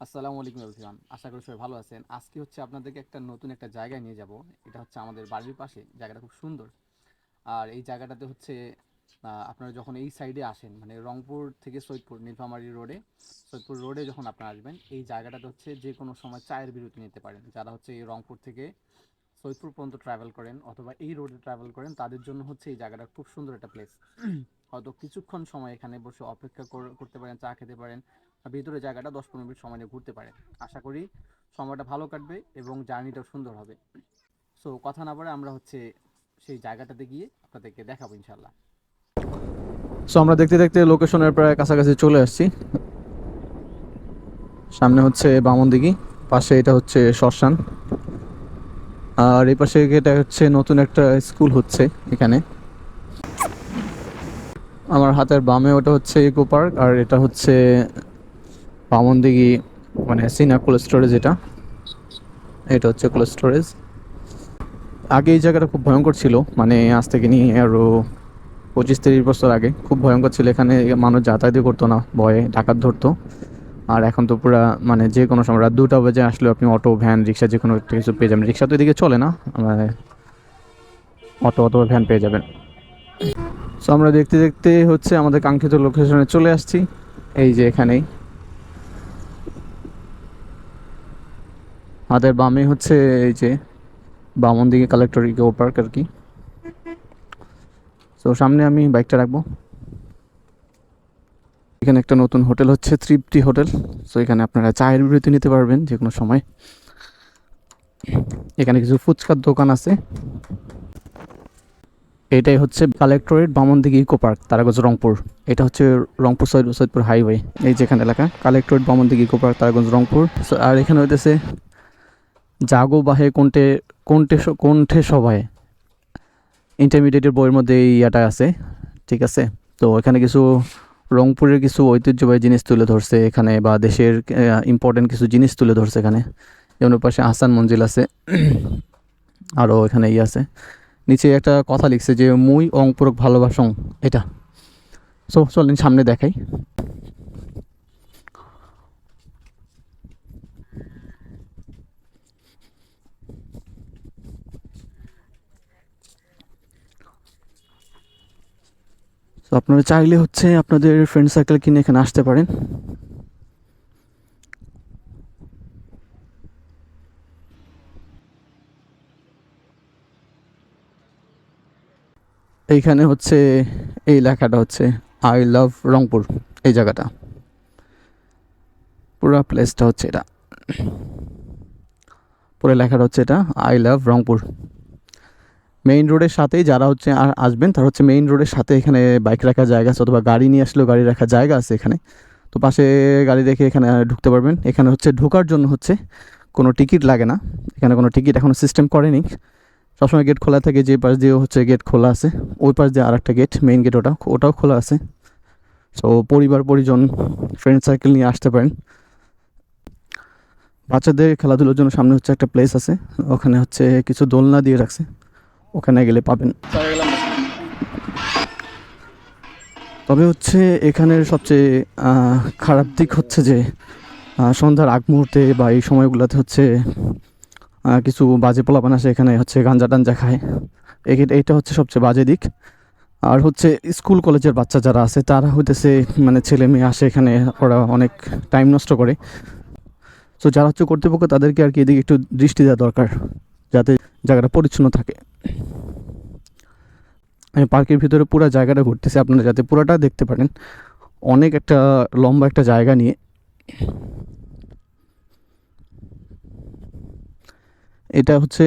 আসসালামু আলাইকুম এভরিওয়ান। আশা করি সবাই ভালো আছেন। আজকে হচ্ছে আপনাদেরকে একটা নতুন একটা জায়গায় নিয়ে যাব। এটা হচ্ছে আমাদের বাড়ির পাশে। জায়গাটা খুব সুন্দর। আর এই জায়গাটাতে হচ্ছে আপনারা যখন এই সাইডে আসেন মানে রংপুর থেকে সৈয়দপুর, নীলফামারী রোডে, সৈয়দপুর রোডে যখন আপনারা আসবেন, এই জায়গাটাতে হচ্ছে যে কোনো সময় চায়ের বিরতি নিতে পারেন। যারা হচ্ছে এই রংপুর থেকে সৈয়দপুর পর্যন্ত ট্রাভেল করেন অথবা এই রোডে ট্রাভেল করেন, তাদের জন্য হচ্ছে এই জায়গাটা খুব সুন্দর একটা প্লেস হয়তো কিছুক্ষণ সময় এখানে বসে অপেক্ষা কর- করতে পারেন, চা খেতে পারেন ভিতরে জায়গাটা দশ পনেরো মিনিট সময় নিয়ে ঘুরতে পারেন। আশা করি সময়টা ভালো কাটবে এবং জার্নিটাও সুন্দর হবে। সো কথা না বলে আমরা হচ্ছে সেই জায়গাটাতে গিয়ে আপনাদেরকে দেখাবো ইনশাল্লাহ সো আমরা দেখতে দেখতে লোকেশনের প্রায় কাছাকাছি চলে আসছি। সামনে হচ্ছে বামনদিঘি, পাশে এটা হচ্ছে শ্মশান। আর এই পাশে এটা হচ্ছে নতুন একটা স্কুল হচ্ছে এখানে। আমার হাতের বামে ওটা হচ্ছে ইকো পার্ক, আর এটা হচ্ছে বামনদিঘি মানে সিনা কোল্ড স্টোরেজ এটা এটা হচ্ছে কোল্ড স্টোরেজ আগে এই জায়গাটা খুব ভয়ঙ্কর ছিল মানে আজ থেকে নিয়ে আরও পঁচিশ তিরিশ বছর আগে খুব ভয়ঙ্কর ছিল, এখানে মানুষ যাতায়াতই করতো না, ভয়ে ডাকাত ধরতো। আর এখন তো পুরা মানে যে কোনো সময় রাত দুটা বাজে আসলে আপনি অটো, ভ্যান, রিক্সা যে কোনো একটা কিছু পেয়ে যাবেন। রিক্সা তো এদিকে চলে না মানে অটো অথবা ভ্যান পেয়ে যাবেন। সো আমরা দেখতে দেখতে হচ্ছে আমাদের কাঙ্ক্ষিত লোকেশনে চলে আসছি। এই যে এখানেই। হাতের বামে হচ্ছে এই যে বামন দিকে কালেক্টর ইকো পার্ক আর কি। তো সামনে আমি বাইকটা রাখব। এখানে একটা নতুন হোটেল হচ্ছে তৃপ্তি হোটেল। সো এখানে আপনারা চায়ের বিরতি নিতে পারবেন যে কোনো সময়। এখানে কিছু ফুচকার দোকান আছে। এটাই হচ্ছে collectorate Bamondighi eco park Taraganj Rangpur. এটা হচ্ছে রংপুর সৈয়দ সৈয়দপুর হাইওয়ে এই যেখানে এলাকা। Collectorate Bamondighi eco park Taraganj Rangpur. আর এখানে হইতেছে জাগো বাহে কোনটে কোনটে কোনঠে সভায় ইন্টারমিডিয়েটের বইয়ের মধ্যে এই ইয়াটা আছে, ঠিক আছে? তো এখানে কিছু রংপুরের কিছু ঐতিহ্যবাহী জিনিস তুলে ধরছে এখানে বা দেশের ইম্পর্টেন্ট কিছু জিনিস তুলে ধরছে এখানে। যেমন পাশে আহসান মঞ্জিল আছে আরও এখানে ইয়ে আছে। নিচে একটা কথা লিখছে যে মুই অংপুরক ভালোবাসং, এটা। সো চলেন সামনে দেখাই। তো আপনারা চাইলে হচ্ছে আপনাদের ফ্রেন্ড সার্কেল কিনে এখানে আসতে পারেন। এইখানে হচ্ছে এই লেখাটা হচ্ছে আই লাভ রংপুর এই জায়গাটা। পুরো প্লেসটা হচ্ছে এটা। পুরো লেখাটা হচ্ছে এটা আই লাভ রংপুর মেইন রোডের সাথেই যারা হচ্ছে আর আসবেন, তারা হচ্ছে মেইন রোডের সাথে এখানে বাইক রাখার জায়গা আছে অথবা গাড়ি নিয়ে আসলেও গাড়ি রাখার জায়গা আছে এখানে। তো পাশে গাড়ি রেখে এখানে ঢুকতে পারবেন। এখানে হচ্ছে ঢোকার জন্য হচ্ছে কোনো টিকিট লাগে না। এখানে কোনো টিকিট এখনও সিস্টেম করেনি। সবসময় গেট খোলা থাকে, যে পাশ দিয়ে হচ্ছে গেট খোলা আছে, ওই পাশ দিয়ে আর একটা গেট মেইন গেট ওটা ওটাও খোলা আছে। সো পরিবার, পরিজন ফ্রেন্ড সার্কেল নিয়ে আসতে পারেন। বাচ্চাদের খেলাধুলোর জন্য সামনে হচ্ছে একটা প্লেস আছে। ওখানে হচ্ছে কিছু দোলনা দিয়ে রাখছে। ওখানে গেলে পাবেন। তবে হচ্ছে এখানের সবচেয়ে খারাপ দিক হচ্ছে যে সন্ধ্যার আগ মুহূর্তে বা এই সময়গুলোতে হচ্ছে কিছু বাজে পোলাপান আসে এখানে হচ্ছে গাঞ্জা টাঞ্জা খায়। এই- এইটা হচ্ছে সবচেয়ে বাজে দিক। আর হচ্ছে স্কুল কলেজের বাচ্চা যারা আছে, তারা হইতেছে মানে ছেলে মেয়ে আসে এখানে, ওরা অনেক টাইম নষ্ট করে। তো যারা হচ্ছে কর্তৃপক্ষ তাদেরকে আর কি এদিকে একটু দৃষ্টি দেওয়া দরকার, যাতে জায়গাটা পরিচ্ছন্ন থাকে। আমি পার্কের ভিতরে পুরো জায়গাটা ঘুরতেছি আপনারা যাতে পুরোটা দেখতে পারেন। অনেক একটা লম্বা একটা জায়গা নিয়ে। এটা হচ্ছে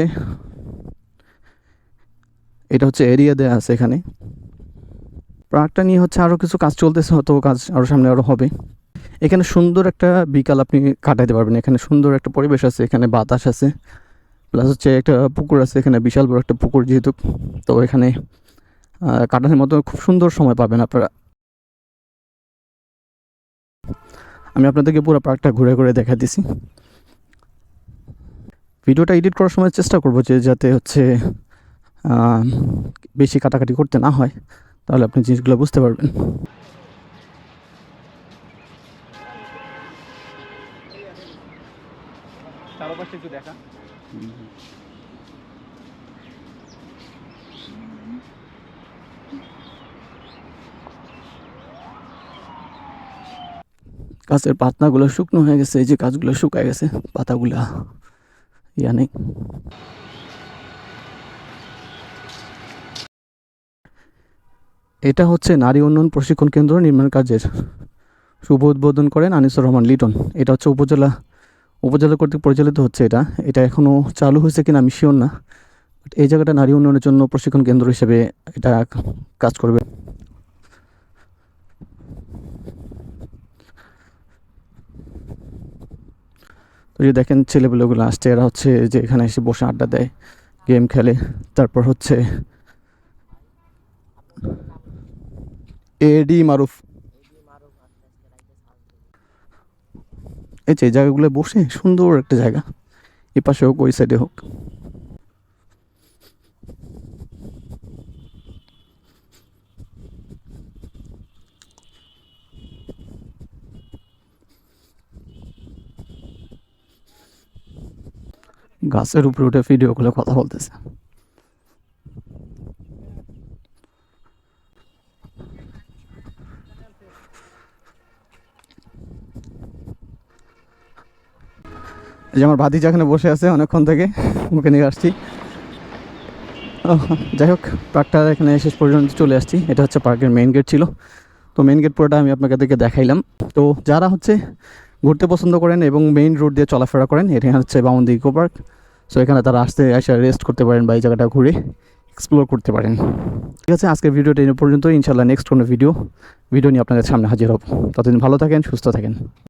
এটা হচ্ছে এরিয়া দেওয়া আছে এখানে। পার্কটা নিয়ে হচ্ছে আরও কিছু কাজ চলতেছে, হয়তো কাজ আরও সামনে আরও হবে। এখানে সুন্দর একটা বিকাল আপনি কাটাইতে পারবেন। এখানে সুন্দর একটা পরিবেশ আছে, এখানে বাতাস আছে। প্লাস হচ্ছে একটা পুকুর আছে, এখানে বিশাল বড় একটা পুকুর যেহেতু। তো এখানে কাটানোর মতো খুব সুন্দর সময় পাবেন আপনারা। আমি আপনাদেরকে পুরো পার্কটা ঘুরে ঘুরে দেখা দিছি। ভিডিওটা এডিট করার সময় চেষ্টা করব যে যাতে হচ্ছে বেশি কাটাকাটি করতে না হয়, তাহলে আপনি জিনিসগুলো বুঝতে পারবেন। চারপাশটা একটু দেখা। গাছের পাতাগুলো শুকনো হয়ে গেছে, এই যে গাছগুলো শুকায় গেছে, পাতাগুলা ইয়া নেই। এটা হচ্ছে নারী উন্নয়ন প্রশিক্ষণ কেন্দ্র নির্মাণ কাজের। শুভ উদ্বোধন করেন আনিসুর রহমান লিটন। এটা হচ্ছে উপজেলা উপজেলা কর্তৃক পরিচালিত হচ্ছে এটা। এটা এখনও চালু হয়েছে কিনা আমি শিওর না। But এই জায়গাটা নারী উন্নয়নের জন্য প্রশিক্ষণ কেন্দ্র হিসেবে এটা কাজ করবে। তো যে দেখেন ছেলেগুলোগুলো আসছে, এরা হচ্ছে যে এখানে এসে বসে আড্ডা দেয় গেম খেলে। তারপর হচ্ছে এডি মারুফ এই যে জায়গাগুলো বসে সুন্দর একটা জায়গা। এ পাশে হোক, ওই সাইডে হোক। গাছের উপরে উঠে ভিডিও কথা বলতেছে। যে আমার ভাতিজা এখানে বসে আছে অনেকক্ষণ থেকে, ওকে নিয়ে আসছি। যাই হোক পার্কটা এখানে শেষ পর্যন্ত চলে আসছি। এটা হচ্ছে পার্কের মেইন গেট ছিল। তো মেইন গেট পুরোটা আমি আপনাকে দেখে দেখাইলাম। তো যারা হচ্ছে ঘুরতে পছন্দ করেন এবং মেইন রোড দিয়ে চলাফেরা করেন এখানে হচ্ছে বামন্দি ইকো পার্ক সো এখানে তারা আসতে এসে রেস্ট করতে পারেন বা এই জায়গাটা ঘুরে এক্সপ্লোর করতে পারেন। ঠিক আছে, আজকের ভিডিওটা এই পর্যন্ত ইনশাল্লাহ নেক্সট কোনো ভিডিও ভিডিও নিয়ে আপনাদের সামনে হাজির হব। ততদিন ভালো থাকেন, সুস্থ থাকেন।